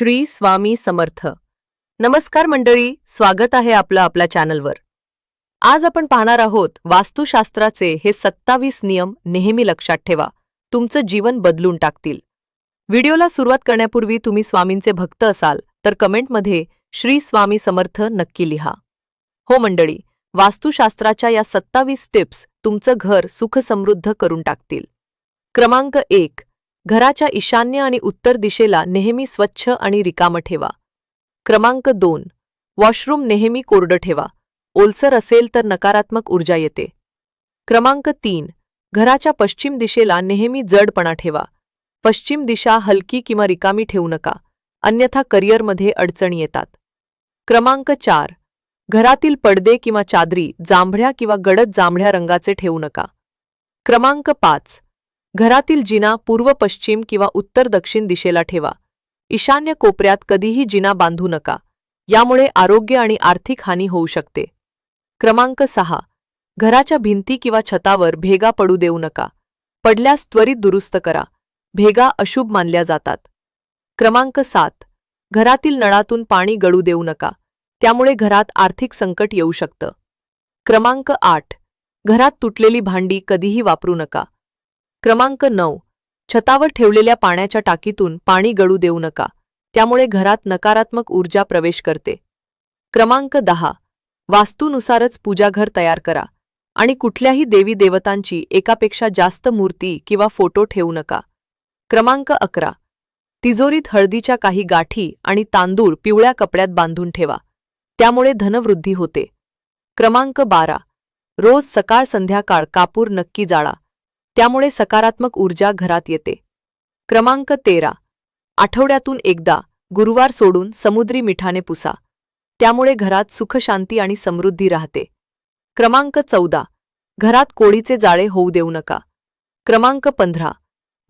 श्री स्वामी समर्थ. नमस्कार मंडळी स्वागत आहे आपलं आपल्या चॅनलवर. आज आपण पाहणार आहोत वास्तुशास्त्राचे हे सत्तावीस नियम नेहमी लक्षात ठेवा तुमचं जीवन बदलून टाकतील. व्हिडिओला सुरुवात करण्यापूर्वी तुम्ही स्वामींचे भक्त असाल तर कमेंटमध्ये श्री स्वामी समर्थ नक्की लिहा. हो मंडळी वास्तुशास्त्राच्या या सत्तावीस टिप्स तुमचं घर सुखसमृद्ध करून टाकतील. क्रमांक एक घराच्या ईशान्य आणि उत्तर दिशेला नेहमी स्वच्छ आणि रिकामं ठेवा. क्रमांक दोन. वॉशरूम नेहमी कोरडं ठेवा. ओलसर असेल तर नकारात्मक ऊर्जा येते. क्रमांक तीन. घराच्या पश्चिम दिशेला नेहमी जडपणा ठेवा. पश्चिम दिशा हलकी किंवा रिकामी ठेवू नका. अन्यथा करिअरमध्ये अडचणी येतात. क्रमांक चार. घरातील पडदे किंवा चादरी जांभळ्या किंवा गडद जांभळ्या रंगाचे ठेवू नका. क्रमांक पाच. घरातील जिना पूर्व पश्चिम किंवा उत्तर दक्षिण दिशेला ठेवा. ईशान्य कोपऱ्यात कधीही जिना बांधू नका. यामुळे आरोग्य आणि आर्थिक हानी होऊ शकते. क्रमांक सहा. घराच्या भिंती किंवा छतावर भेगा पडू देऊ नका. पडल्यास त्वरित दुरुस्त करा. भेगा अशुभ मानल्या जातात. क्रमांक सात. घरातील नळातून पाणी गळू देऊ नका. त्यामुळे घरात आर्थिक संकट येऊ शकतं. क्रमांक आठ. घरात तुटलेली भांडी कधीही वापरू नका. क्रमांक नऊ. छतावर ठेवलेल्या पाण्याच्या टाकीतून पाणी गळू देऊ नका. त्यामुळे घरात नकारात्मक ऊर्जा प्रवेश करते. क्रमांक दहा. वास्तूनुसारच पूजाघर तयार करा. आणि कुठल्याही देवी देवतांची एकापेक्षा जास्त मूर्ती किंवा फोटो ठेवू नका. क्रमांक अकरा. तिजोरीत हळदीच्या काही गाठी आणि तांदूळ पिवळ्या कपड्यात बांधून ठेवा. त्यामुळे धनवृद्धी होते. क्रमांक बारा. रोज सकाळ संध्याकाळ कापूर नक्की जाळा. त्यामुळे सकारात्मक ऊर्जा घरात येते. क्रमांक तेरा. आठवड्यातून एकदा गुरुवार सोडून समुद्री मिठाने पुसा. त्यामुळे घरात सुखशांती आणि समृद्धी राहते. क्रमांक चौदा. घरात कोळीचे जाळे होऊ देऊ नका. क्रमांक पंधरा.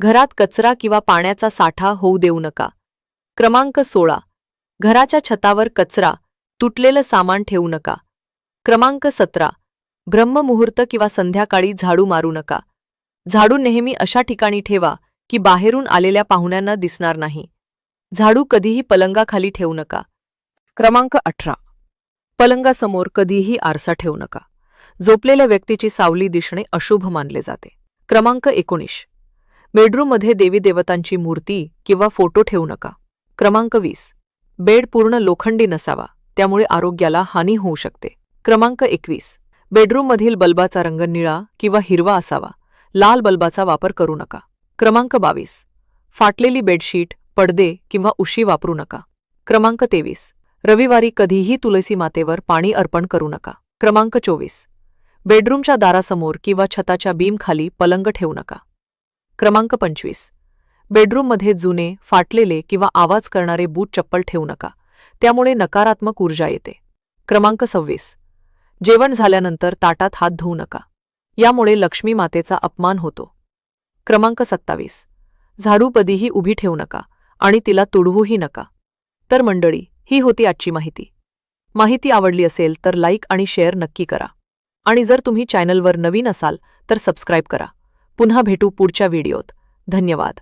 घरात कचरा किंवा पाण्याचा साठा होऊ देऊ नका. क्रमांक सोळा. घराच्या छतावर कचरा तुटलेलं सामान ठेवू नका. क्रमांक सतरा. ब्रह्ममुहूर्त किंवा संध्याकाळी झाडू मारू नका. झाडू नेहमी अशा ठिकाणी ठेवा की बाहेरून आलेल्या पाहुण्यांना दिसणार नाही. झाडू कधीही पलंगाखाली ठेवू नका. क्रमांक अठरा. पलंगासमोर कधीही आरसा ठेवू नका. झोपलेल्या व्यक्तीची सावली दिसणे अशुभ मानले जाते. क्रमांक एकोणीस. बेडरूममध्ये देवी देवतांची मूर्ती किंवा फोटो ठेवू नका. क्रमांक वीस. बेड पूर्ण लोखंडी नसावा त्यामुळे आरोग्याला हानी होऊ शकते. क्रमांक एकवीस. बेडरूममधील बल्बाचा रंग निळा किंवा हिरवा असावा. लाल बल्बाचा वापर करू नका. क्रमांक बावीस. फाटलेली बेडशीट पडदे किंवा उशी वापरू नका. क्रमांक तेवीस. रविवारी कधीही तुलसी मातेवर पाणी अर्पण करू नका. क्रमांक चोवीस. बेडरूमच्या दारासमोर किंवा छताच्या बीमखाली पलंग ठेवू नका. क्रमांक पंचवीस. बेडरूममध्ये जुने फाटलेले किंवा आवाज करणारे बूट चप्पल ठेवू नका. त्यामुळे नकारात्मक ऊर्जा येते. क्रमांक सव्वीस. जेवण झाल्यानंतर ताटात हात धुवू नका. यामुळे लक्ष्मी मातेचा अपमान होतो. क्रमांक सत्तावीस. झाडू कधीही उभी ठेवू नका आणि तिला तुडवूही नका. तर मंडळी ही होती आजची माहिती. माहिती आवडली असेल तर लाईक आणि शेअर नक्की करा. आणि जर तुम्ही चॅनलवर नवीन असाल तर सबस्क्राईब करा. पुन्हा भेटू पुढच्या व्हिडिओत. धन्यवाद.